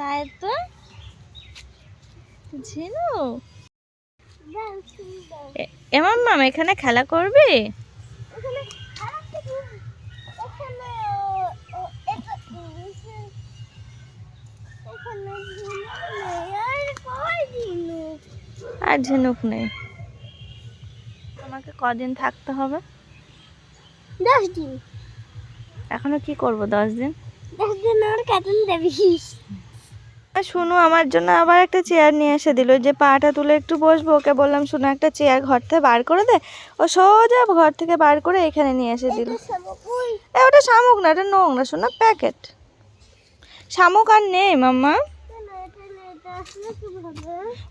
তাই তো? ঝিনু? এমন মাম এখানে খেলা করবি? আর ঝিনুক নেই। তোমাকে কদিন থাকতে হবে? দশ দিন। এখনও কি করব দশ দিন? দশ দিন আমার কাটুন দেবি। আর শুনু আমার জন্য আবার একটা চেয়ার নিয়ে এসে দিল যে পাটা তুলে একটু বসবো। ওকে বললাম শুনো একটা চেয়ার ঘর থেকে বার করে দে। ও সোজা ঘর থেকে বার করে এখানে নিয়ে এসে দিল। এ ওটা শামুক না এটা নোংরা শোনো প্যাকেট। শামুক আর নেই মাম্মা।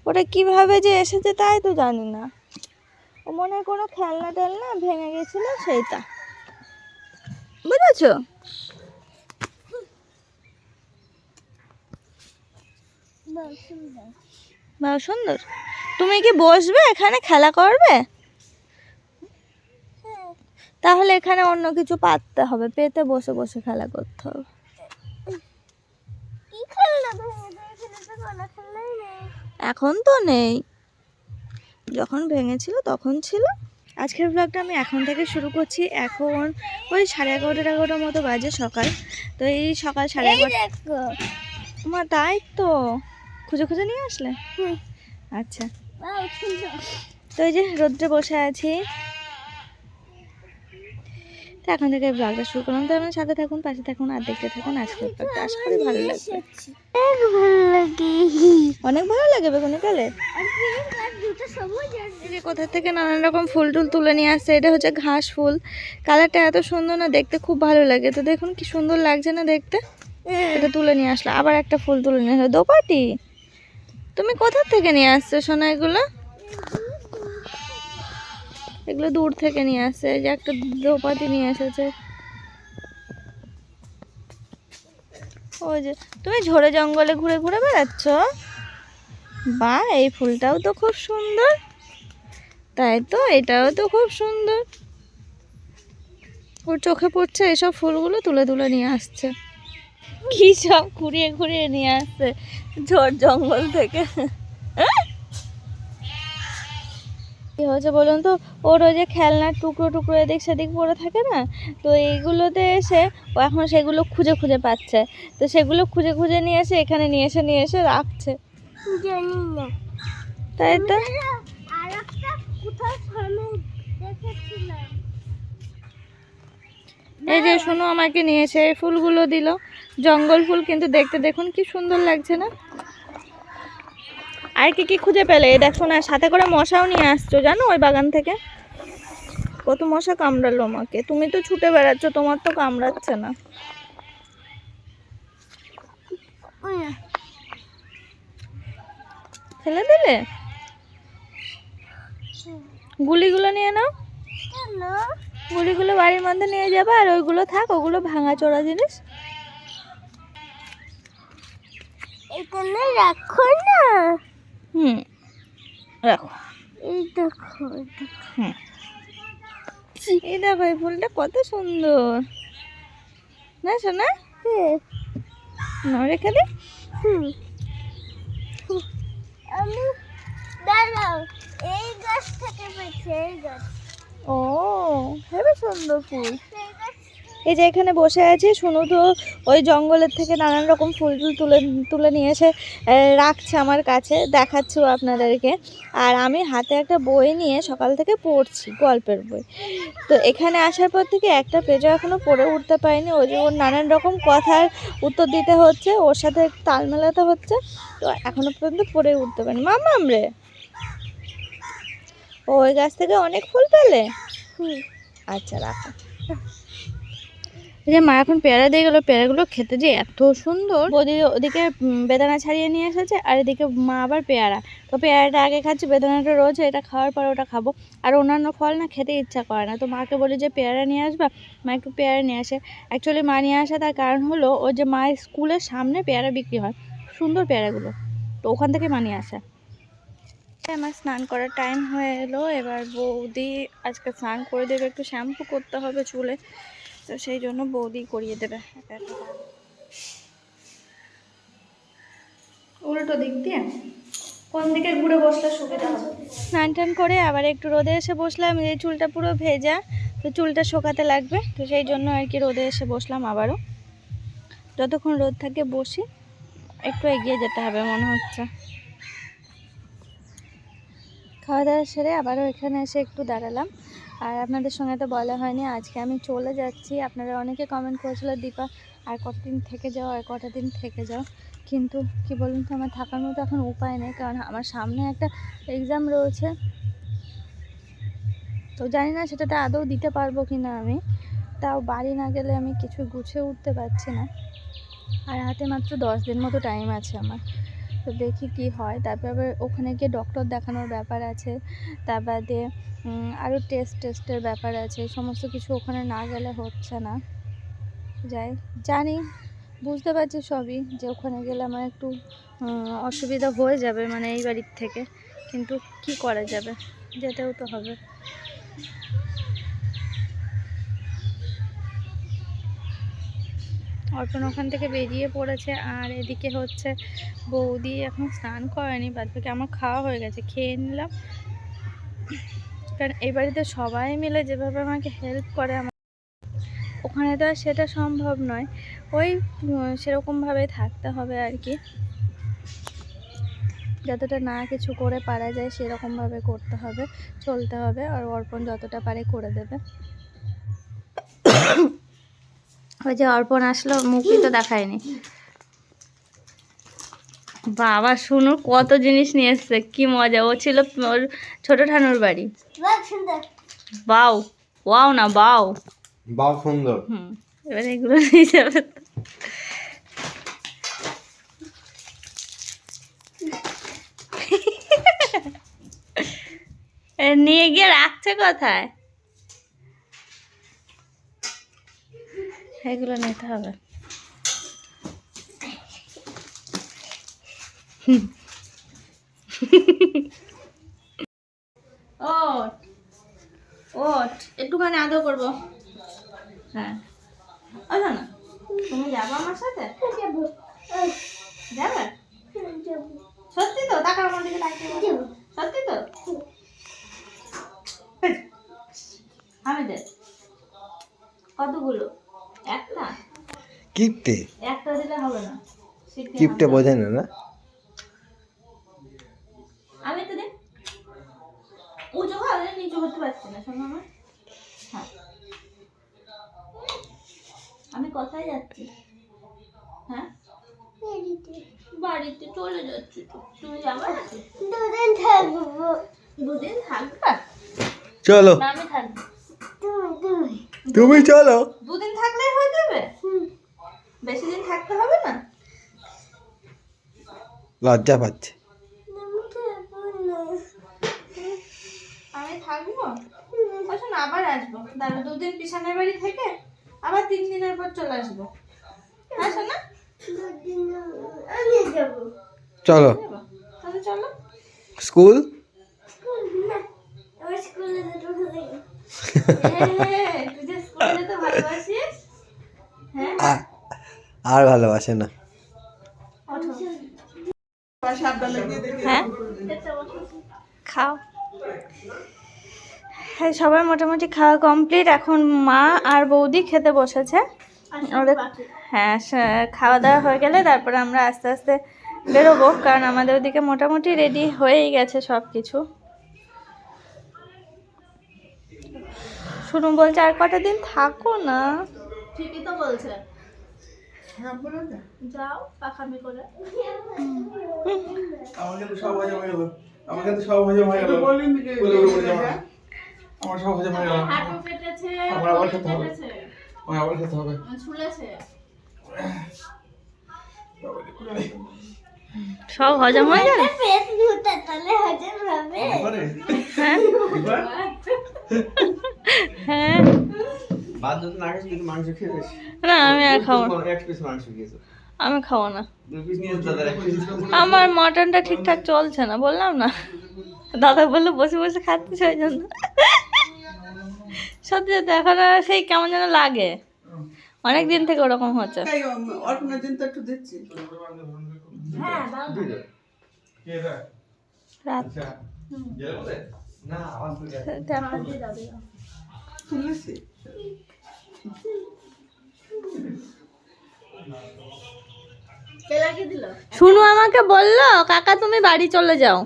ওটা কীভাবে যে এসেছে তাই তো জানি না। ও মনে হয় কোনো খেলনা টেলনা ভেঙে গেছিল সেইটা। বুঝেছ? বাহ সুন্দর তুমি কি বসবে? এখানে খেলা করবে? তাহলে এখানে অন্য কিছু পাততে হবে। পেতে বসে বসে খেলা করতে হবে। এখন তো নেই। যখন ভেঙেছিল তখন ছিল। আজকের ব্লগটা আমি এখন থেকে শুরু করছি। এখন ওই সাড়ে এগারোটা এগারোটার মতো বাজে সকাল। তো এই সকাল সাড়ে এগারোটা তাই তো। খুঁজে খুঁজে নিয়ে আসলে? হুম আচ্ছা। তো এই যে রোদ্রে বসে আছি। তো এখন থেকে ব্লগটা শুরু করলাম। তো আমার সাথে থাকুন পাশে থাকুন আর দেখতে থাকুন। আজকে ব্লগটা আশা করি ভালো লাগবে। লাগে। অনেক ভালো লাগে বেগুনি কালে কোথা থেকে নানান রকম ফুল টুল তুলে নিয়ে আসছে এটা হচ্ছে ঘাস ফুল। কালারটা এত সুন্দর না দেখতে খুব ভালো লাগে। তো দেখুন কি সুন্দর লাগছে না দেখতে? এটা তুলে নিয়ে আসলো আবার একটা ফুল তুলে নিয়ে আসলো দোপাটি? তুমি কোথা থেকে নিয়ে আসছো সোনা, এগুলো? এগুলো দূর থেকে নিয়ে আসছে। যে একটা দোপাটি নিয়ে এসেছে। ওই যে, তুমি ঝোড়ে জঙ্গলে ঘুরে ঘুরে বেড়াচ্ছ? বা, এই ফুলটাও তো খুব সুন্দর। তাই তো, এটাও তো খুব সুন্দর। ওর চোখে পড়ছে এসব ফুলগুলো তুলে তুলে নিয়ে আসছে। কি সব ঘুরিয়ে ঘুরিয়ে নিয়ে আসছে? ঝড় জঙ্গল থেকে। কি হয়েছে বলুন তো? ওর ওই যে খেলনার টুকরো টুকরো এদিক সেদিক পড়ে থাকে না? তো এইগুলোতে এসে ও এখন সেগুলো খুঁজে খুঁজে পাচ্ছে। তো সেগুলো খুঁজে খুঁজে নিয়ে এসে এখানে নিয়ে এসে নিয়ে এসে রাখছে। তাই তো? এই যে শোনো আমাকে নিয়েছে এই ফুলগুলো দিল। জঙ্গল ফুল কিন্তু দেখতে দেখুন কি সুন্দর লাগছে না? আর কি কি খুঁজে পেলে? দেখো না সাথে করে মশাও নিয়ে আসছো জানো ওই বাগান থেকে? কত মশা কামড়ালো আমাকে। তুমি তো ছুটে বেড়াচ্ছ তোমার তো কামড়াচ্ছে না। ফেলে দিলে? গুলিগুলো নিয়ে নাও। গুলিগুলো বাড়ির মধ্যে নিয়ে যাবে আর ওইগুলো থাক ওগুলো ভাঙা চোরা জিনিস। এখানে রাখো না। হুম রাখো। এই দেখো। হুম। এই দেখো এই ফুলটা কত সুন্দর। না শোনা হ্যাঁ, নাও রেখে দে। আমি দাঁড়াও এই গাছ থেকে পেয়েছে এই গাছ। ও হেবি সুন্দর ফুল। এই গাছ এই যে এখানে বসে আছি শুনু তো ওই জঙ্গলের থেকে নানান রকম ফুল টুল তুলে তুলে নিয়ে এসে রাখছে আমার কাছে দেখাচ্ছিও আপনাদেরকে। আর আমি হাতে একটা বই নিয়ে সকাল থেকে পড়ছি গল্পের বই। তো এখানে আসার পর থেকে একটা পেজও এখনও পড়ে উঠতে পারিনি ওই যে ওর নানান রকম কথার উত্তর দিতে হচ্ছে ওর সাথে তাল মেলাতে হচ্ছে তো এখনও পর্যন্ত পড়ে উঠতে পারিনি। মামাম রে ওই গাছ থেকে অনেক ফুল পেলে? হুম। আচ্ছা রাখো। যে মা এখন পেয়ারা দিয়ে গেলো, পেয়ারাগুলো খেতে যে এত সুন্দর। বৌদি ওদিকে বেদানা ছাড়িয়ে নিয়ে এসেছে, আর এদিকে মা আবার পেয়ারা। তো পেয়ারাটা আগে খাচ্ছি, বেদানাটা রোজ এটা খাওয়ার পর ওটা খাব। আর অন্যান্য ফল না খেতে ইচ্ছা করে না। তো মাকে বলি যে, পেয়ারা নিয়ে আসবা? মা একটু পেয়ারা নিয়ে আসে। অ্যাকচুয়ালি মা নিয়ে আসে, তার কারণ হলো, ও যে মা স্কুলের সামনে পেয়ারা বিক্রি হয়, সুন্দর পেয়ারাগুলো। তো ওখান থেকে মা নিয়ে আসে। আমার স্নান করার টাইম হয়ে এলো। এবার বৌদি আজকে স্নান করে দেবে, একটু শ্যাম্পু করতে হবে চুলে। তো সেই জন্য বৌদি করিয়ে দেবে একা একা উল্টো দিক দিয়ে? কোন দিকে ঘুরে বসলে সুবিধা হবে? স্নান টান করে আবার একটু রোদে এসে বসলাম এই চুলটা পুরো ভেজা তো চুলটা শোকাতে লাগবে তো সেই জন্য আর কি রোদে এসে বসলাম আবারও। যতক্ষণ রোদ থাকে বসি একটু এগিয়ে যেতে হবে মনে হচ্ছে। খাওয়া দাওয়া সেরে আবারও এখানে এসে একটু দাঁড়ালাম। আর আপনাদের সঙ্গে তো বলা হয়নি, আজকে আমি চলে যাচ্ছি। আপনারা অনেকে কমেন্ট করেছিল, দীপা, আর কতদিন থেকে যাও, আর কটা দিন থেকে যাও? কিন্তু কি বলুন তো, আমার থাকার মতো এখন উপায় নেই, কারণ আমার সামনে একটা এক্সাম রয়েছে। তো জানি না সেটাতে আদৌ দিতে পারব কি না আমি, তাও বাড়ি না গেলে আমি কিছু গুছিয়ে উঠতে পারছি না। আর হাতে মাত্র দশ দিন মতো টাইম আছে আমার। তো দেখি কি হয়। তারপর আবার ওখানে গিয়ে ডক্টর দেখানোর ব্যাপার আছে। তার বাদে আরও টেস্ট টেস্টের ব্যাপার আছে। সমস্ত কিছু ওখানে না গেলে হচ্ছে না। যাই, জানি, বুঝতে পারছি সবই যে ওখানে গেলে আমার একটু অসুবিধা হয়ে যাবে মানে এই বাড়ির থেকে। কিন্তু কি করা যাবে? যেতেও তো হবে। অর্পণ ওখান থেকে বেরিয়ে পড়েছে। আর এদিকে হচ্ছে বৌদি এখন স্নান করেনি, বাদ বাকি আমার খাওয়া হয়ে গেছে, খেয়ে নিলাম। কারণ এই বাড়িতে সবাই মিলে যেভাবে আমাকে হেল্প করে, আমার ওখানে তো আর সেটা সম্ভব নয়। ওই সেরকমভাবে থাকতে হবে আর কি। যতটা না কিছু করে পারা যায়, সেরকমভাবে করতে হবে, চলতে হবে। আর অর্পণ যতটা পারে করে দেবে। ওই যে অর্পণ আসলো মুখই তো দেখায়নি। বাবা শুনু কত জিনিস নিয়ে এসছে কি মজা। ও ছিল ওর ছোট ঠানুর বাড়ি। বাহ বাউ ওয়াও না বাউ বাহ সুন্দর। হুম এবার এগুলো নিয়ে যাবে। এ নিয়ে গিয়ে রাখছে কোথায়? এগুলো নিতে হবে। ওট ওট, একটুখানি আদৌ করব। হ্যাঁ। আচ্ছা না, তুমি যাব আমার সাথে? কিপটে? একটা দিলে হবে না। কিপটে। বোঝে না না? আমি তো দে উঁচু হবে নিচু করতে পারছি না শোনো আমার। হ্যাঁ। আমি কোথায় যাচ্ছি। হ্যাঁ? বাড়িতে। চলে যাচ্ছি তো। তুমি যাবে দুদিন থাকব। দুদিন থাকবা? চলো। আমি থাকব। তুমি তুমি। তুমি চলো। দুদিন থাকলেই হয়ে যাবে হুম বেশি দিন থাকতে হবে না? লজ্জা পাচ্ছে। আমি থাকব না। আমি থাকব? আচ্ছা না আবার আসব। তারপর দুদিন পিছনের বাড়ি থেকে আবার তিন দিনের পর চলে আসব। আসো না? দুদিন আমি চলো। তাহলে চলো। স্কুল? এ, তুই যে স্কুলে যেতে ভালোবাসিস হ্যাঁ? আর ভালোবাসে না। হ্যাঁ? খাও। হ্যাঁ সবার মোটামুটি খাওয়া কমপ্লিট এখন মা আর বৌদি খেতে বসেছে। ওদের হ্যাঁ খাওয়া দাওয়া হয়ে গেলে তারপরে আমরা আস্তে আস্তে বেরোবো। কারণ আমাদের ওদিকে মোটামুটি রেডি হয়েই গেছে সব কিছু শুনুন বলছে আর কটা দিন থাকো না। ঠিকই তো বলছে। যাও পাখামি করে। আমার কিন্তু সব হজম হয়ে গেল আমার কিন্তু সব হজম হয়ে গেল বলে উঠে আমার সব হজম হয়ে গেল হাঁটু কেটেছে আমার আবার খেতে হবে। আমার আবার খেতে হবে। ছুলেছে। সব হজম হয়ে যাবে? পেট তাহলে হজম হবে। হ্যাঁ? হ্যাঁ? ভাত না খাস কিন্তু মাংস খেয়ে না আমি আর খাব না। এক পিস মাংস খেয়েছো। আমি খাব না। আমার মটনটা ঠিকঠাক চলছে না বললাম না। দাদা বলল বসে বসে খাচ্ছি সেই জন্য। সত্যি সত্যি এখন সেই কেমন যেন লাগে। অনেক দিন থেকে ওরকম হচ্ছে। হ্যাঁ দাও কে এটা? রাত। শুনু আমাকে বলল কাকা তুমি বাড়ি চলে যাও।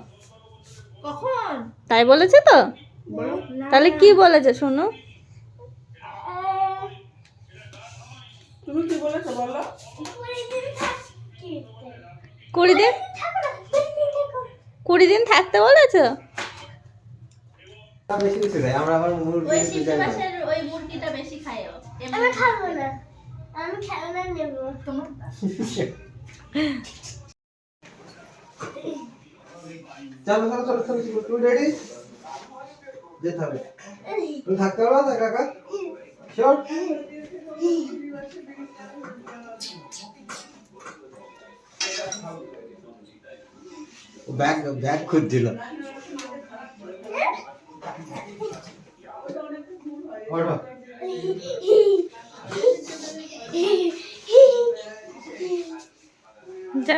কখন? তাই বলেছে তো? তাহলে কি বলেছে শুনু? তুমি কি বলেছ বলো? কুড়ি দিন কুড়ি দিন থাকতে বলেছ আমরা আবার মুরগি ওই মুরগিটা বেশি। আমি খাব না। আমি খেলনা নেব। তোমার চলো চলো চলো চলো চলো তুমি রেডি যেতে হবে তুমি থাকতে পারো না কাকা? শিওর ব্যাগ ব্যাগ খুঁজছিল ওঠো। না,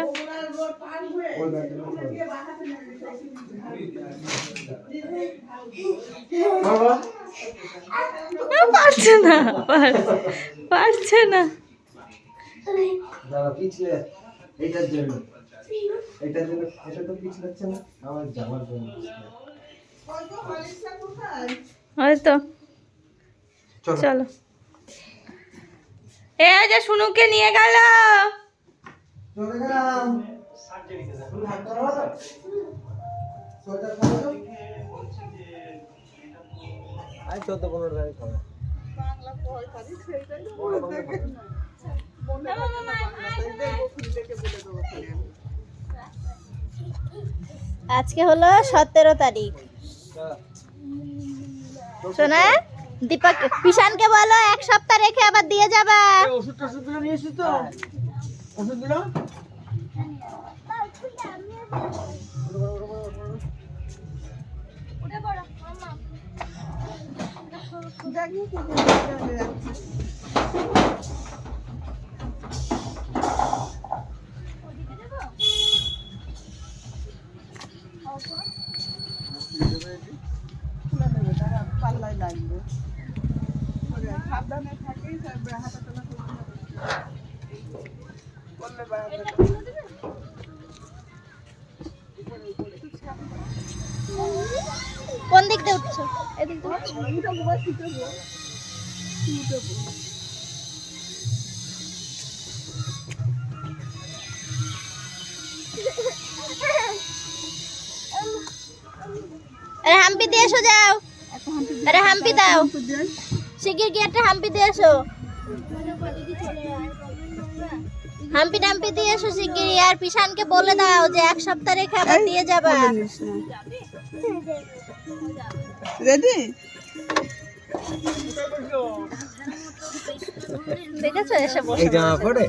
পারছে না পারছে না। দাদা পিছলে এইটার জন্য। এইটার জন্য এটা তো পিছলাচ্ছে না আমার জামার জন্য হয়তো। চলো। চলো। এ যে শুনুকে নিয়ে গেল। চলে গেলাম চোদ্দ পনেরো তারিখ হবে আজকে হলো সতেরো তারিখ। শোনা দীপক পিশানকে বলো এক সপ্তাহ রেখে আবার দিয়ে যাবা। ওষুধ টষুধ নিয়েছি তো ওষুধগুলো পাল্লায় লাগবে সাবধানে তোলা করলে বেড়াতে কোন দিক দিয়ে উঠছো? হাম্পি দিয়ে এসো যাও। হাম্পি দাও। শিগগির গিয়ে একটা হাম্পি দিয়ে এসো। হাম্পি টাম্পি দিয়ে এসো শিগগিরি আর পিশানকে বলে দাও যে এক সপ্তাহে খাবার দিয়ে যাবা। রেডি? দেখেছ এসে বসে এই জামা পরে?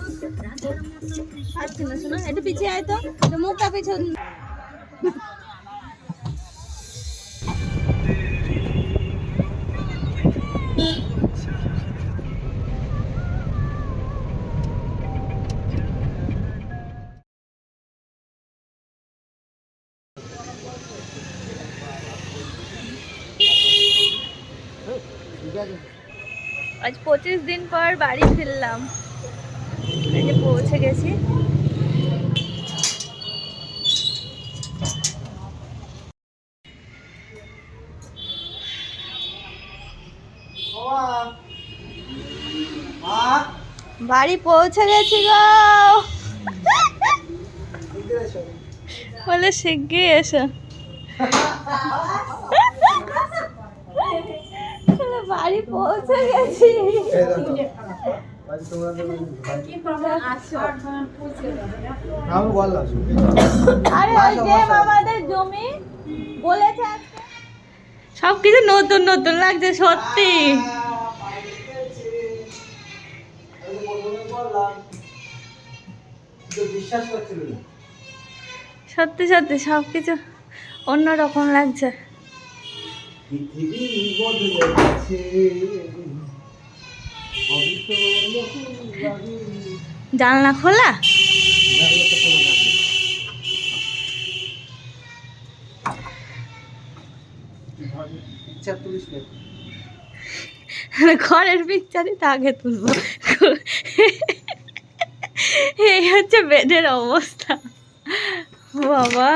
পাচ্ছি না শোনো একটু পিছিয়ে আয় তো। মুখটা পিছন। আজ পঁচিশ দিন পর বাড়ি ফিরলাম। এই পৌঁছে গেছি। বাড়ি পৌঁছে গেছি গো। বলে শিগগির এসো বলে, বাড়ি পৌঁছে গেছি এই দেখো আজ তোমরা তো আমি বললাম আরে ওই যে আমাদের জমি বলেছে আজকে। সব কিছু নতুন নতুন লাগছে সত্যি। সত্যি সত্যি সব কিছু অন্যরকম লাগছে। পৃথিবী বদলে গেছে। জানলা খোলা? ঘরের পিকচারই তো আগে তুলবো। এই হচ্ছে বেডের অবস্থা। বাবা।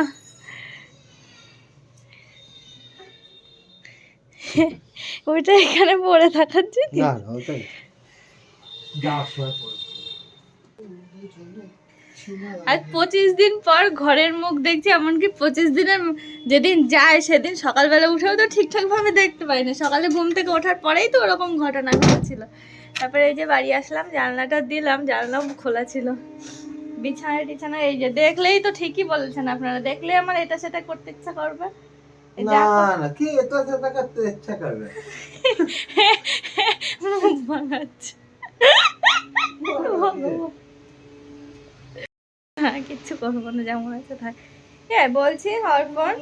ওইটা এখানে পড়ে থাকার জন্য? না না পড়ে আর পঁচিশ দিন পর ঘরের মুখ দেখছি এমনকি পঁচিশ দিনের যেদিন যায় সেদিন সকালবেলা উঠেও তো ঠিকঠাক ভাবে দেখতে পাই না। সকালে ঘুম থেকে ওঠার পরেই তো ওরকম ঘটনা ঘটেছিল। তারপরে এই যে বাড়ি আসলাম জানলাটা দিলাম জানলা খোলা ছিল। বিছানা টিছানা এই যে দেখলেই তো ঠিকই বলেছেন আপনারা। দেখলেই আমার এটা সেটা করতে ইচ্ছা করবে। না না কি সেটা করতে ইচ্ছা করবে মুখ বানাচ্ছে কিচ্ছু করব না যেমন আছে থাক হ্যাঁ বলছি ভগবান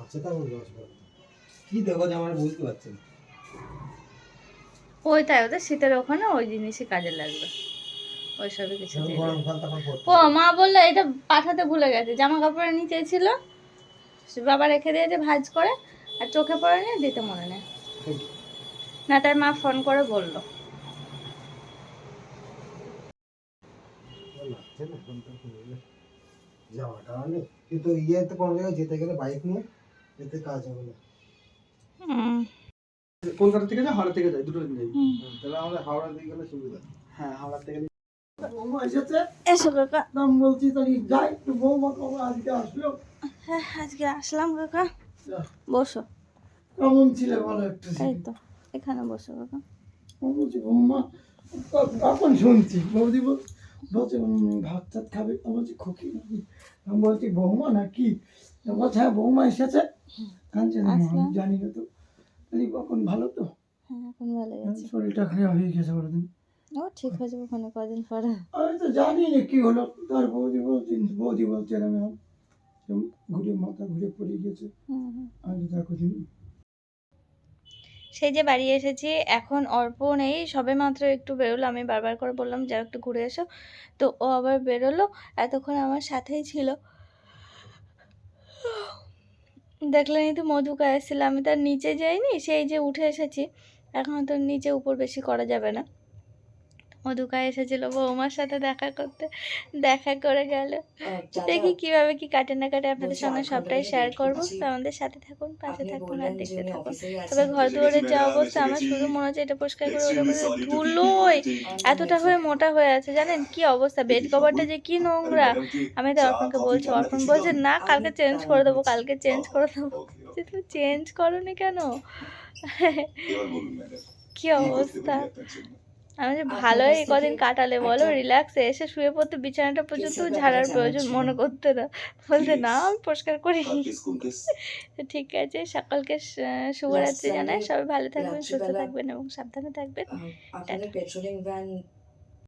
আচ্ছা তা বলব কি দেখো আমার বুঝতে পারছি ওই তাই ওদের শীতের ওখানে ওই জিনিসই কাজে লাগবে ওইসবে কিছু ও মা বলল এটা পাঠাতে ভুলে গেছে। জামা কাপড়ের নিচে ছিল। বাবা রেখে দিয়েছে ভাজ করে আর চোখে পড়ে নিয়ে দিতে মনে নেই। না তাই মা ফোন করে বলল। যাওয়াটা কিন্তু ইয়েতে কোনো জায়গায় যেতে গেলে বাইক নিয়ে যেতে কাজ হবে না। কলকাতা থেকে যায় হাওড়া থেকে যায় দুটো দিন যাই তাহলে আমাদের হাওড়া দিয়ে গেলে সুবিধা। হ্যাঁ হাওড়া থেকে এসেছে? এসো কাকা। বলছি তাহলে যাই। একটু বৌমা কবে আজকে আসলো? হ্যাঁ আজকে আসলাম কাকা। বসো। কেমন ছিল? বলো একটু এই তো এখানে বসো কাকা। বলছি বৌমা ক- শুনছি? বৌদি বল বলছে ভাত টাত খাবে? বলছি খুকি নাকি? আমি বলছি বৌমা নাকি? তো বলছে হ্যাঁ বৌমা এসেছে। কাঁদছে না জানি না তো। বলি কখন ভালো তো? হ্যাঁ এখন ভালো শরীরটা খারাপ হয়ে গেছে ওদিন ও ঠিক হয়ে যাবে ওখানে কদিন পরে। আমি তো জানি না কি হলো। তার বৌদি বলছি বৌদি বলছে এরম এরম এরম ঘুরে মাথা ঘুরে পড়ে গেছে। হুম হুম। আমি দেখো দিন সেই যে বাড়ি এসেছি এখন অর্পণ নেই সবে মাত্র একটু বেরোলো। আমি বারবার করে বললাম যাও একটু ঘুরে এসো। তো ও আবার বেরোলো এতক্ষণ আমার সাথেই ছিল। দেখলেনি তো মধুকা এসেছিল আমি তার নিচে যাইনি সেই যে উঠে এসেছি। এখন তো নিচে উপর বেশি করা যাবে না। মধুকা এসেছিল বৌমার সাথে দেখা করতে দেখা করে গেল। দেখি কীভাবে কি কাটে না কাটে আপনাদের সঙ্গে সবটাই শেয়ার করব। তো আমাদের সাথে থাকুন পাশে থাকুন আর দেখতে থাকুন। তবে ঘর দুয়ারের যা অবস্থা আমার শুধু মনে হচ্ছে এটা পরিষ্কার করে ওটা করে ধুলোয় এতটা হয়ে মোটা হয়ে আছে জানেন? কি অবস্থা? বেড কভারটা যে কি নোংরা। আমি তো অর্পণকে বলছি অর্পণ বলছে না কালকে চেঞ্জ করে দেবো কালকে চেঞ্জ করে দেবো। যে তুমি চেঞ্জ করোনি কেন? কি অবস্থা? আমি যে ভালোই কদিন কাটালে বলো রিল্যাক্সে এসে শুয়ে পড়তে বিছানাটা পর্যন্ত ঝাড়ার প্রয়োজন মনে করতে না বলতে না আমি পরিষ্কার করি ঠিক আছে সকলকে শুভরাত্রি জানাই। সবাই ভালো থাকবেন সুস্থ থাকবেন এবং সাবধানে থাকবেন। Patrolling van